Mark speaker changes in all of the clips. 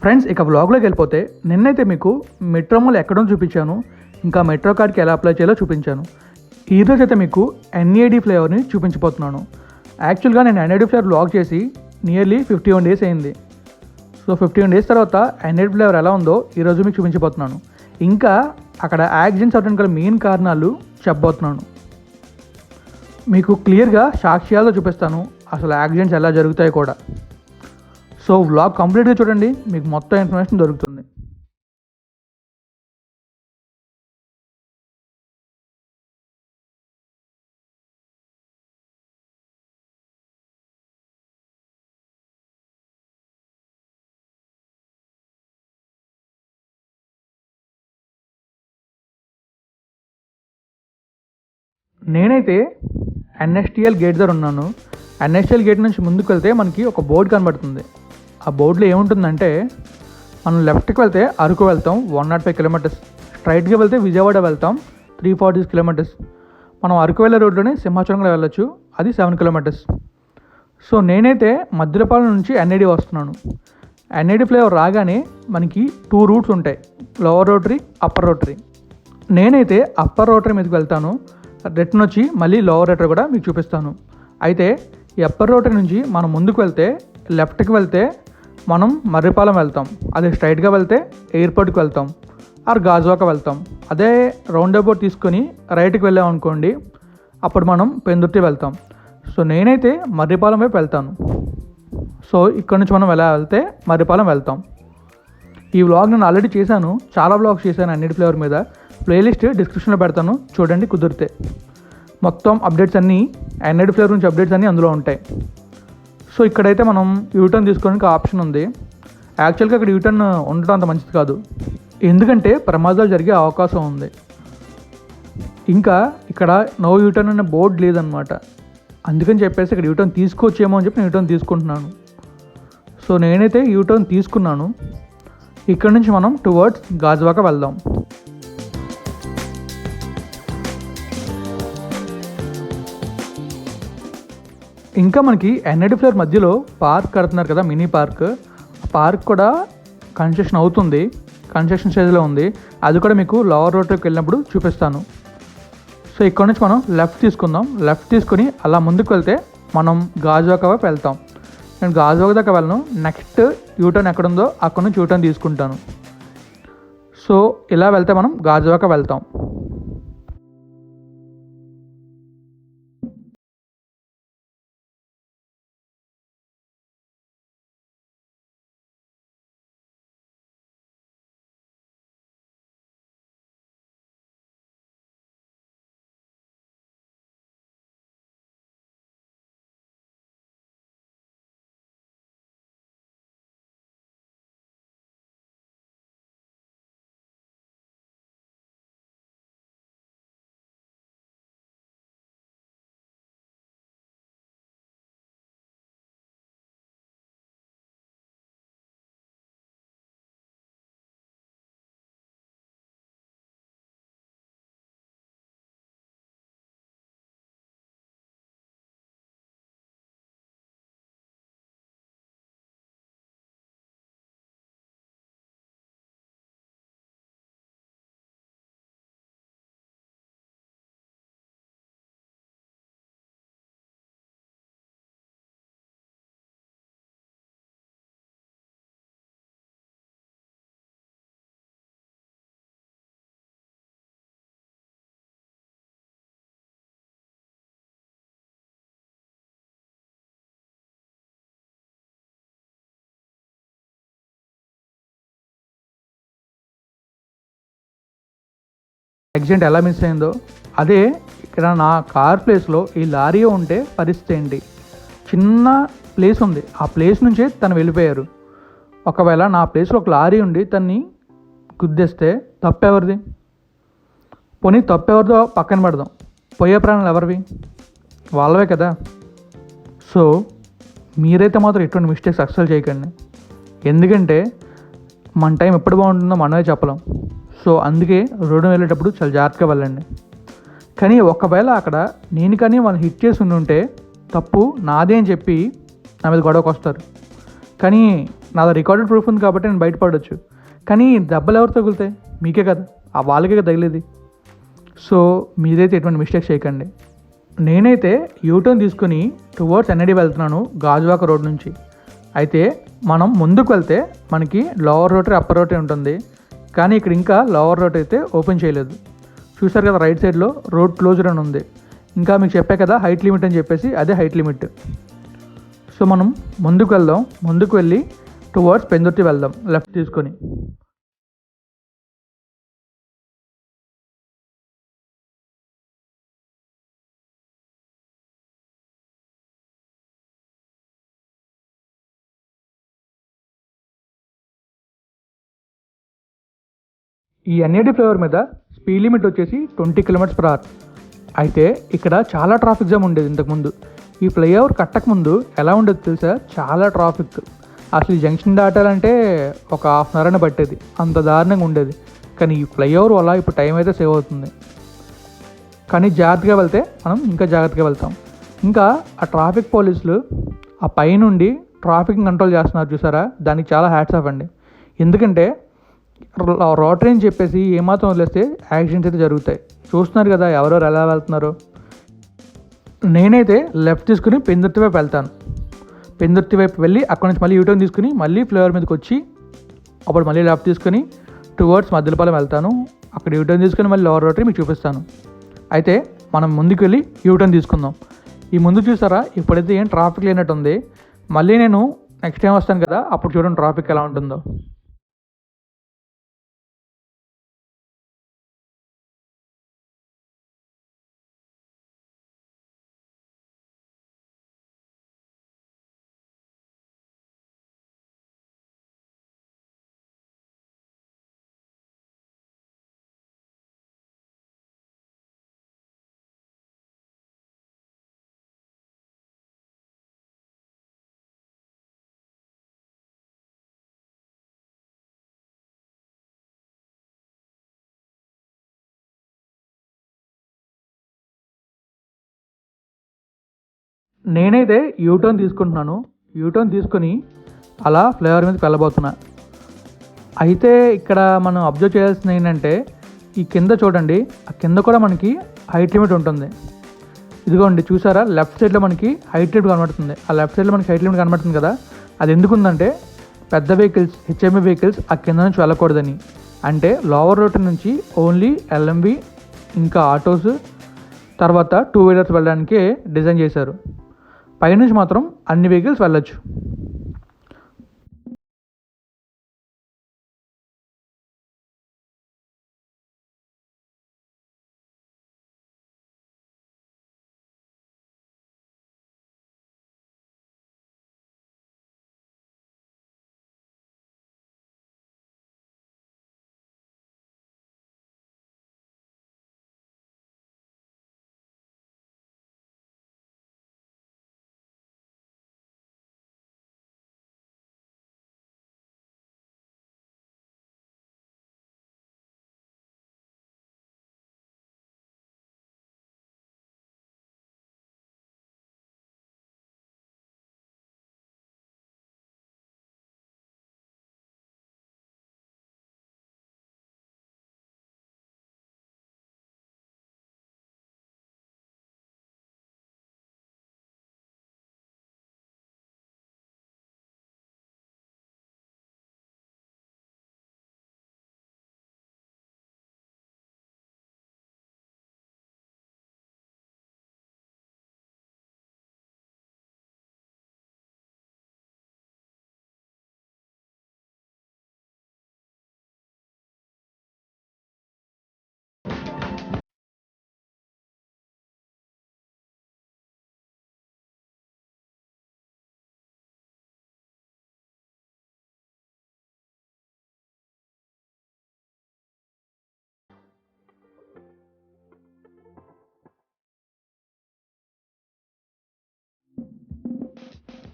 Speaker 1: Friends ఇక బ్లాగ్లోకి వెళ్ళిపోతే నిన్నైతే మీకు మెట్రో మాల్ ఎక్కడో చూపించాను. ఇంకా మెట్రో కార్డ్కి ఎలా అప్లై చేయాలో చూపించాను. ఈరోజు అయితే మీకు ఎన్ఏడి ఫ్లేవర్ని చూపించబోతున్నాను. యాక్చువల్గా నేను ఎన్ఏడి ఫ్లేవర్ బ్లాగ్ చేసి నియర్లీ ఫిఫ్టీ వన్ డేస్ అయింది సో ఫిఫ్టీ వన్ డేస్ తర్వాత ఎన్ఏడి ఫ్లేవర్ ఎలా ఉందో ఈరోజు మీకు చూపించబోతున్నాను. ఇంకా అక్కడ యాక్సిడెంట్స్ అవడానికి గల మెయిన్ కారణాలు చెప్పబోతున్నాను. మీకు క్లియర్గా సాక్ష్యాలతో చూపిస్తాను అసలు యాక్సిడెంట్స్ ఎలా జరుగుతాయి కూడా. సో వ్లాగ్ కంప్లీట్గా చూడండి. మీకు మొత్తం ఇన్ఫర్మేషన్ దొరుకుతుంది. నేనైతే ఎన్ఎస్టిఎల్ గేట్ దగ్గర ఉన్నాను. ఎన్ఎస్టిఎల్ గేట్ నుంచి ముందుకు వెళ్తే మనకి ఒక బోర్డు కనబడుతుంది. ఆ బోర్డులో ఏముంటుందంటే మనం లెఫ్ట్కి వెళ్తే అరకు వెళ్తాం వన్ నాట్ ఫైవ్ కిలోమీటర్స్. స్ట్రైట్గా వెళ్తే విజయవాడ వెళ్తాం త్రీ ఫార్టీ కిలోమీటర్స్. మనం అరకు వెళ్ళే రోడ్లోనే సింహాచలంలో వెళ్ళొచ్చు అది సెవెన్ కిలోమీటర్స్. సో నేనైతే మద్దిలపాలెం నుంచి ఎన్ఐడి వస్తున్నాను. ఎన్ఐడి ఫ్లేవర్ రాగానే మనకి టూ రూట్స్ ఉంటాయి లోవర్ రోటరీ అప్పర్ రోటరీ. నేనైతే అప్పర్ రోటరీ మీదకి వెళ్తాను రిటర్న్ వచ్చి మళ్ళీ లోవర్ రోటరీ కూడా మీకు చూపిస్తాను. అయితే ఈ అప్పర్ రోటరీ నుంచి మనం ముందుకు వెళ్తే లెఫ్ట్కి వెళ్తే మనం మర్రిపాలెం వెళ్తాం. అదే స్ట్రైట్గా వెళ్తే ఎయిర్పోర్ట్కి వెళ్తాం. ఆర్ గాజువాక వెళ్తాం. అదే రౌండ్ అబౌట్ తీసుకొని రైట్కి వెళ్ళాం అనుకోండి అప్పుడు మనం పెందుర్తి వెళ్తాం. సో నేనైతే మర్రిపాలెం వైపు వెళ్తాను. సో ఇక్కడ నుంచి మనం ఎలా వెళ్తే మర్రిపాలెం వెళ్తాం. ఈ వ్లాగ్ నేను ఆల్రెడీ చేశాను. చాలా వ్లాగ్స్ చేశాను అన్నిటి ఫ్లేవర్ మీద. ప్లేలిస్ట్ డిస్క్రిప్షన్లో పెడతాను. చూడండి కుదిరితే. మొత్తం అప్డేట్స్ అన్నీ అన్నిటి ఫ్లేవర్ నుంచి అప్డేట్స్ అన్నీ అందులో ఉంటాయి. సో ఇక్కడైతే మనం యూటర్న్ తీసుకోవడానికి ఆప్షన్ ఉంది. యాక్చువల్గా అక్కడ యూటర్న్ ఉండటం అంత మంచిది కాదు. ఎందుకంటే ప్రమాదాలు జరిగే అవకాశం ఉంది. ఇంకా ఇక్కడ నో యూటర్న్ అనే బోర్డు లేదనమాట అందుకని చెప్పేసి ఇక్కడ యూటర్న్ తీసుకోవచ్చేమో అని చెప్పి నేను యూటర్న్ తీసుకుంటున్నాను. సో నేనైతే యూటర్న్ తీసుకున్నాను. ఇక్కడ నుంచి మనం టువర్డ్స్ గాజువాక వెళ్దాం. ఇంకా మనకి ఎన్ఐడి ఫ్లోర్ మధ్యలో పార్క్ కడుతున్నారు కదా మినీ పార్క్. పార్క్ కూడా కన్స్ట్రక్షన్ అవుతుంది కన్స్ట్రక్షన్ స్టేజ్లో ఉంది. అది కూడా మీకు లోవర్ రోడ్కి వెళ్ళినప్పుడు చూపిస్తాను. సో ఇక్కడ నుంచి మనం లెఫ్ట్ తీసుకుందాం. లెఫ్ట్ తీసుకుని అలా ముందుకు వెళ్తే మనం గాజువాక వైపు వెళ్తాం. నేను గాజువాక దాకా వెళ్ళను. నెక్స్ట్ యూటర్న్ ఎక్కడుందో అక్కడ నుంచి యూటర్న్ తీసుకుంటాను. సో ఇలా వెళ్తే మనం గాజువాక వెళ్తాం. యాక్సిడెంట్ ఎలా మిస్ అయిందో. అదే ఇక్కడ నా కార్ ప్లేస్లో ఈ లారీ ఉంటే పరిస్థితి ఏంటి? చిన్న ప్లేస్ ఉంది. ఆ ప్లేస్ నుంచే తను వెళ్ళిపోయారు. ఒకవేళ నా ప్లేస్లో ఒక లారీ ఉండి తన్ని గుద్దేస్తే తప్పెవరిది? పోనీ తప్పెవరిదో పక్కన పెడదాం. పోయే ప్రాణాలు ఎవరివి? వాళ్ళవే కదా. సో మీరైతే మాత్రం ఎటువంటి మిస్టేక్స్ అస్సలు చేయకండి. ఎందుకంటే మన టైం ఎప్పుడు బాగుంటుందో మనమే చెప్పలేం. సో అందుకే రోడ్డు వెళ్ళేటప్పుడు చాలా జాగ్రత్తగా వెళ్ళండి. కానీ ఒకవేళ అక్కడ నేను కానీ వాళ్ళు హిట్ చేసి ఉండి ఉంటే తప్పు నాదే అని చెప్పి నా మీద గొడవకు వస్తారు. కానీ నాది రికార్డెడ్ ప్రూఫ్ ఉంది కాబట్టి నేను బయటపడవచ్చు కానీ దెబ్బలు ఎవరు తగులుతాయి? మీకే కదా. ఆ వాళ్ళకే తగిలేది. సో మీరైతే ఎటువంటి మిస్టేక్ చేయకండి. నేనైతే యూటర్న్ తీసుకుని టువర్డ్స్ ఎన్ఐడి వెళ్తున్నాను గాజువాక రోడ్ నుంచి. అయితే మనం ముందుకు వెళ్తే మనకి లోవర్ రోటరీ అప్పర్ రోటరీ ఉంటుంది. కానీ ఇక్కడ ఇంకా లోవర్ రోడ్ అయితే ఓపెన్ చేయలేదు. చూసారు కదా రైట్ సైడ్లో రోడ్ క్లోజ్డ్ అని ఉంది. ఇంకా మీకు చెప్పే కదా హైట్ లిమిట్ అని చెప్పేసి అదే హైట్ లిమిట్ సో మనం ముందుకు వెళ్దాం. ముందుకు వెళ్ళి టువర్డ్స్ పెందుర్తి వెళ్దాం. లెఫ్ట్ తీసుకొని. ఈ ఎన్ఏడి ఫ్లేవర్ మీద స్పీడ్ లిమిట్ వచ్చేసి ట్వంటీ కిలోమీటర్స్ పర్ అవర్. అయితే ఇక్కడ చాలా ట్రాఫిక్ జామ్ ఉండేది ఇంతకుముందు ఈ ఫ్లైఓవర్ కట్టకముందు ఎలా ఉండేది తెలుసా? చాలా ట్రాఫిక్. అసలు ఈ జంక్షన్ దాటాలంటే ఒక హాఫ్ అన్ అవర్ అని పట్టేది. అంత దారుణంగా ఉండేది. కానీ ఈ ఫ్లైఓవర్ వల్ల ఇప్పుడు టైం అయితే సేవ్ అవుతుంది. కానీ జాగ్రత్తగా వెళ్తే మనం ఇంకా జాగ్రత్తగా వెళ్తాం. ఇంకా ఆ ట్రాఫిక్ పోలీసులు ఆ పైనుండి ట్రాఫిక్ కంట్రోల్ చేస్తున్నారు చూసారా? దానికి చాలా హ్యాట్స్ ఆఫ్ అండి. ఎందుకంటే రోటరీ అని చెప్పేసి ఏమాత్రం వదిలేస్తే యాక్సిడెంట్స్ అయితే జరుగుతాయి. చూస్తున్నారు కదా ఎవరెవరు ఎలా వెళ్తున్నారు. నేనైతే లెఫ్ట్ తీసుకుని పెందుర్తి వైపు వెళ్తాను. పెందుర్తి వైపు వెళ్ళి అక్కడి నుంచి మళ్ళీ యూటర్న్ తీసుకుని మళ్ళీ ఫ్లేవర్ మీదకి వచ్చి అప్పుడు మళ్ళీ లెఫ్ట్ తీసుకుని టువర్డ్స్ మధ్యలపాలెం వెళ్తాను. అక్కడ యూటర్న్ తీసుకుని మళ్ళీ లోవర్ రోటరీ మీకు చూపిస్తాను. అయితే మనం ముందుకు వెళ్ళి యూటర్న్ తీసుకుందాం. ఈ ముందు చూసారా? ఇప్పుడైతే ఏం ట్రాఫిక్ లేనట్టు ఉంది మళ్ళీ నేను నెక్స్ట్ టైం వస్తాను కదా అప్పుడు చూడండి ట్రాఫిక్ ఎలా ఉంటుందో. నేనైతే యూటర్న్ తీసుకుంటున్నాను. యూటర్న్ తీసుకొని అలా ఫ్లేవర్ మీదకి వెళ్ళబోతున్నా. అయితే ఇక్కడ మనం అబ్జర్వ్ చేయాల్సింది ఏంటంటే ఈ కింద చూడండి ఆ కింద కూడా మనకి హైట్ లిమిట్ ఉంటుంది. ఇదిగోండి చూసారా? లెఫ్ట్ సైడ్లో మనకి హైట్ లిమిట్ కనబడుతుంది. ఆ లెఫ్ట్ సైడ్లో మనకి హైట్ లిమిట్ కనబడుతుంది కదా? అది ఎందుకు ఉందంటే పెద్ద వెహికల్స్ హెచ్ఎంఏ వెహికల్స్ ఆ కింద నుంచి వెళ్ళకూడదని. అంటే లోవర్ రోడ్ నుంచి ఓన్లీ ఎల్ఎంవి ఇంకా ఆటోస్ తర్వాత టూ వీలర్స్ వెళ్ళడానికే డిజైన్ చేశారు. పైనుంచి మాత్రం అన్ని వెహికల్స్ వెళ్ళొచ్చు.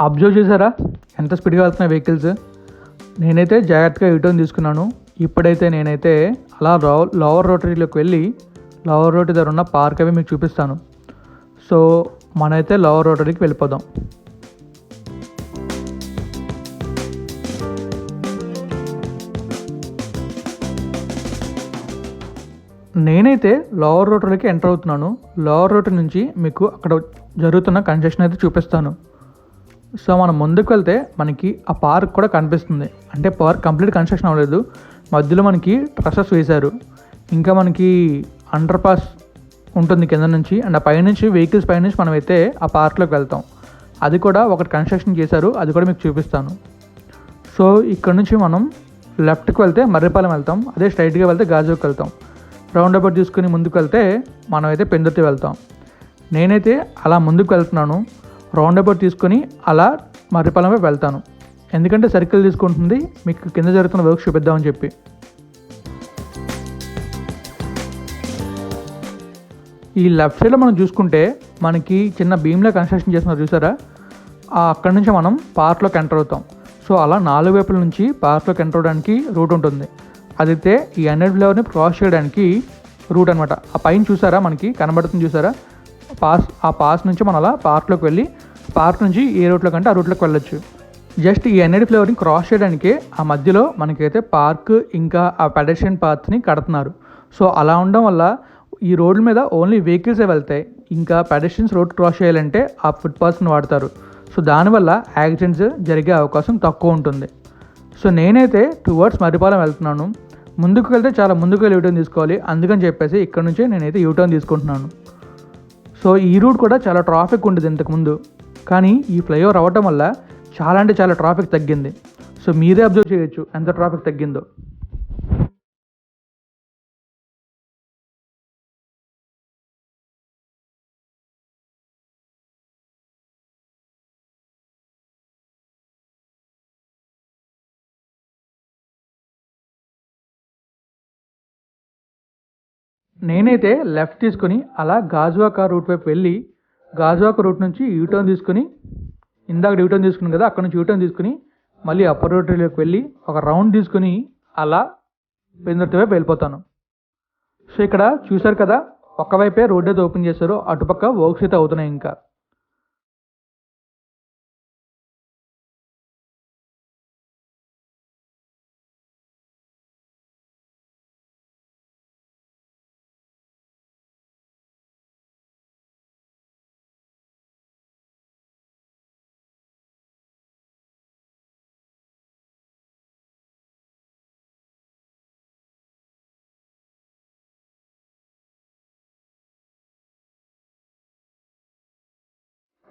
Speaker 1: అబ్జర్వ్ చేశారా? ఎంత స్పీడ్గా వెళ్తున్నాయి వెహికల్స్? నేనైతే జాగ్రత్తగా యూటర్న్ తీసుకున్నాను. ఇప్పుడైతే నేనైతే అలా లోవర్ రోటరీలోకి వెళ్ళి లోవర్ రోటరీ దగ్గర ఉన్న పార్క్ అవి మీకు చూపిస్తాను. సో మనైతే లోవర్ రోటరీకి వెళ్ళిపోదాం. నేనైతే లోవర్ రోటరీకి ఎంటర్ అవుతున్నాను. లోవర్ రోటరీ నుంచి మీకు అక్కడ జరుగుతున్న కన్స్ట్రక్షన్ అయితే చూపిస్తాను. సో మనం ముందుకు వెళ్తే మనకి ఆ పార్క్ కూడా కనిపిస్తుంది. అంటే పార్క్ కంప్లీట్ కన్స్ట్రక్షన్ అవ్వలేదు. మధ్యలో మనకి ట్రసెస్ వేశారు. ఇంకా మనకి అండర్ పాస్ ఉంటుంది కింద నుంచి. అండ్ ఆ పైనుంచి వెహికల్స్ పైనుంచి మనం అయితే ఆ పార్క్లోకి వెళ్తాం. అది కూడా ఒకటి కన్స్ట్రక్షన్ చేశారు. అది కూడా మీకు చూపిస్తాను. సో ఇక్కడ నుంచి మనం లెఫ్ట్కి వెళ్తే మర్రిపాలెం వెళ్తాం. అదే స్ట్రైట్గా వెళ్తే గాజుకి వెళ్తాం. రౌండ్ అబౌట్ తీసుకుని ముందుకు వెళ్తే మనం అయితే పెందుర్తి వెళ్తాం. నేనైతే అలా ముందుకు వెళ్తున్నాను. రౌండ్ అబౌట్ తీసుకొని అలా మర్రిపాలెంపై వెళ్తాను. ఎందుకంటే సర్కిల్ తీసుకుంటుంది మీకు కింద జరుగుతున్న వర్క్ చూపిద్దామని చెప్పి. ఈ లెఫ్ట్ సైడ్లో మనం చూసుకుంటే మనకి చిన్న భీమ్లో కన్స్ట్రక్షన్ చేస్తున్నారు చూసారా? అక్కడి నుంచి మనం పార్క్లోకి ఎంటర్ అవుతాం. సో అలా నాలుగు వైపుల నుంచి పార్క్లోకి ఎంటర్ అవడానికి రూట్ ఉంటుంది. అదైతే ఈ హండ్రెడ్ ఫ్లేవర్ని క్రాస్ చేయడానికి రూట్ అనమాట ఆ పైన చూసారా మనకి కనబడుతుంది చూసారా? పాస్ ఆ పాస్ నుంచి మనం అలా పార్క్లోకి వెళ్ళి పార్క్ నుంచి ఏ రూట్లో కంటే ఆ రూట్లోకి వెళ్ళొచ్చు. జస్ట్ ఈ ఎన్ఐడి ఫ్లేవర్ని క్రాస్ చేయడానికి ఆ మధ్యలో మనకైతే పార్క్ ఇంకా ఆ పెడర్షన్ పాత్ని కడుతున్నారు. సో అలా ఉండడం వల్ల ఈ రోడ్ల మీద ఓన్లీ వెహికల్సే వెళ్తాయి. ఇంకా పెడెస్ట్రియన్స్ రోడ్ క్రాస్ చేయాలంటే ఆ ఫుట్పాత్ని వాడతారు. సో దానివల్ల యాక్సిడెంట్స్ జరిగే అవకాశం తక్కువ ఉంటుంది. సో నేనైతే టువర్డ్స్ మర్రిపాలెం వెళ్తున్నాను. ముందుకు వెళ్తే చాలా ముందుకు వెళ్ళి యూటర్న్ తీసుకోవాలి. అందుకని చెప్పేసి ఇక్కడ నుంచే నేనైతే యూటర్న్ తీసుకుంటున్నాను. సో ఈ రూట్ కూడా చాలా ట్రాఫిక్ ఉండేది ఇంతకుముందు కానీ ఈ ఫ్లైఓవర్ అవ్వటం వల్ల చాలా అంటే చాలా ట్రాఫిక్ తగ్గింది. సో మీరే అబ్జర్వ్ చేయొచ్చు ఎంత ట్రాఫిక్ తగ్గిందో. నేనైతే లెఫ్ట్ తీసుకొని అలా గాజువాకా రూట్ వైపు వెళ్ళి గాజువాక రూట్ నుంచి యూటర్న్ తీసుకొని ఇందాక యూటర్న్ తీసుకుని కదా అక్కడ నుంచి యూటర్న్ తీసుకుని మళ్ళీ అప్పర్ రోడ్లోకి వెళ్ళి ఒక రౌండ్ తీసుకుని అలా పెందర్తి వైపు వెళ్ళిపోతాను. సో ఇక్కడ చూశారు కదా ఒకవైపే రోడ్ అయితే ఓపెన్ చేశారు అటుపక్క వర్క్స్ అయితే అవుతున్నాయి ఇంకా.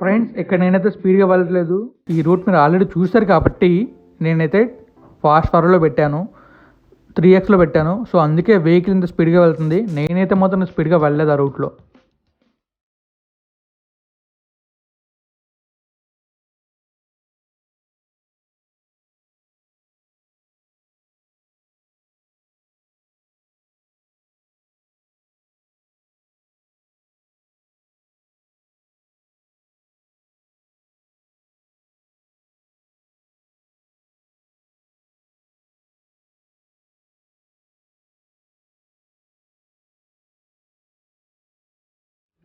Speaker 1: ఫ్రెండ్స్ ఇక్కడ నేనైతే స్పీడ్గా వెళ్ళట్లేదు ఈ రూట్ మీరు ఆల్రెడీ చూశారు కాబట్టి నేనైతే ఫాస్ట్ ఫార్వర్డ్లో పెట్టాను త్రీ ఎక్స్లో పెట్టాను. సో అందుకే వెహికల్ ఇంత స్పీడ్గా వెళ్తుంది. నేనైతే మాత్రం స్పీడ్గా వెళ్ళలేదు ఆ రూట్లో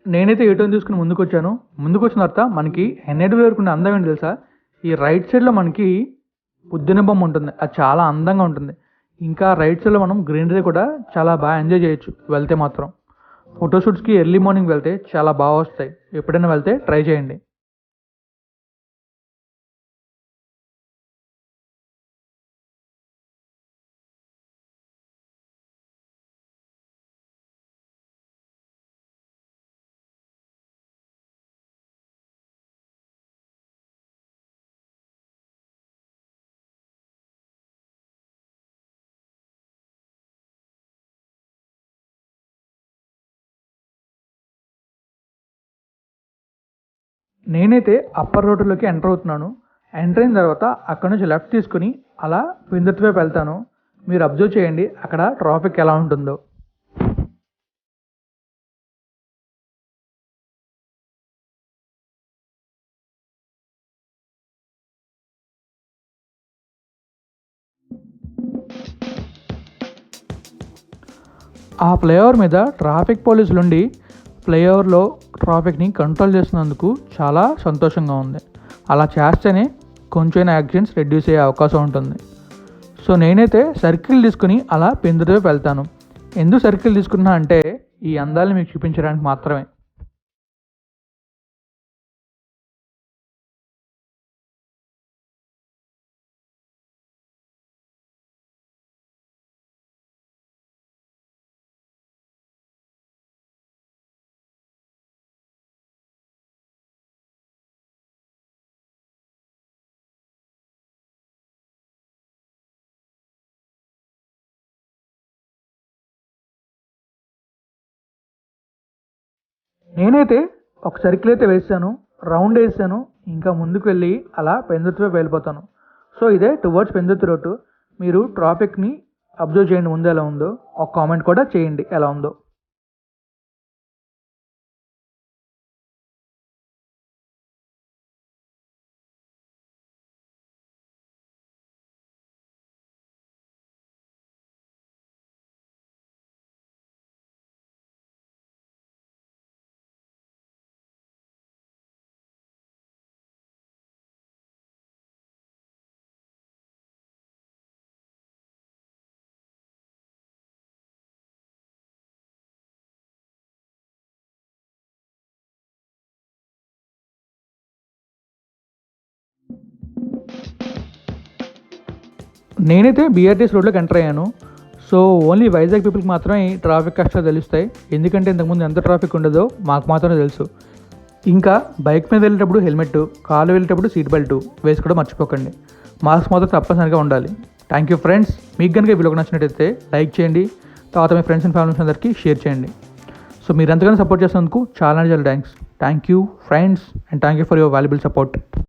Speaker 1: నేనైతే ఏ టర్న్ తీసుకుని ముందుకు వచ్చాను ముందుకు వచ్చిన తర్వాత మనకి హెన్నెడ్ వరకు ఉన్న అందం ఏంటి తెలుసా? ఈ రైట్ సైడ్లో మనకి పొద్దున బొమ్మ ఉంటుంది. అది చాలా అందంగా ఉంటుంది. ఇంకా రైట్ సైడ్లో మనం గ్రీనరీ కూడా చాలా బాగా ఎంజాయ్ చేయొచ్చు వెళ్తే మాత్రం. ఫోటోషూట్స్కి ఎర్లీ మార్నింగ్ వెళ్తే చాలా బాగా వస్తాయి. ఎప్పుడైనా వెళ్తే ట్రై చేయండి. నేనైతే అప్పర్ రోడ్లోకి ఎంటర్ అవుతున్నాను. ఎంటర్ అయిన తర్వాత అక్కడ నుంచి లెఫ్ట్ తీసుకుని అలా విందుత్ వైపు వెళ్తాను. మీరు అబ్జర్వ్ చేయండి అక్కడ ట్రాఫిక్ ఎలా ఉంటుందో. ఆ ఫ్లైఓవర్ మీద ట్రాఫిక్ పోలీసులుండి ఫ్లైఓవర్లో ట్రాఫిక్ని కంట్రోల్ చేస్తున్నందుకు చాలా సంతోషంగా ఉంది. అలా చేస్తేనే కొంచెం యాక్సిడెంట్స్ రెడ్యూస్ అయ్యే అవకాశం ఉంటుంది. సో నేనైతే సర్కిల్ తీసుకుని అలా పెందుతో వెళ్తాను. ఎందుకు సర్కిల్ తీసుకున్నా అంటే ఈ అందాలను మీకు చూపించడానికి మాత్రమే. నేనైతే ఒక సర్కిల్ అయితే వేసాను రౌండ్ వేసాను ఇంకా ముందుకు వెళ్ళి అలా పెందుతువే వెళ్ళిపోతాను. సో ఇదే టువర్డ్స్ పెందుతు రోడ్డు మీరు ట్రాఫిక్ని అబ్జర్వ్ చేయండి ముందు ఎలా ఉందో ఒక కామెంట్ కూడా చేయండి ఎలా ఉందో. నేనైతే బీఆర్టీఎస్ రోడ్లోకి ఎంటర్ అయ్యాను. సో ఓన్లీ వైజాగ్ పీపుల్కి మాత్రమే ట్రాఫిక్ కష్టాలు తెలుస్తాయి. ఎందుకంటే ఇంతకుముందు ఎంత ట్రాఫిక్ ఉండదో మాకు మాత్రమే తెలుసు. ఇంకా బైక్ మీద వెళ్ళేటప్పుడు హెల్మెట్ కాలు వెళ్ళేటప్పుడు సీట్ బెల్ట్ వేసుకోవడం మర్చిపోకండి. మాస్క్ మాత్రం తప్పనిసరిగా ఉండాలి. థ్యాంక్ యూ ఫ్రెండ్స్ మీకు కనుక ఈ వీడియో నచ్చినట్టయితే లైక్ చేయండి. తర్వాత మీ ఫ్రెండ్స్ అండ్ ఫ్యామిలీస్ అందరికీ షేర్ చేయండి. సో మీరు ఎంతగానో సపోర్ట్ చేసినందుకు చాలా చాలా thanks thank you friends and thank you for your valuable support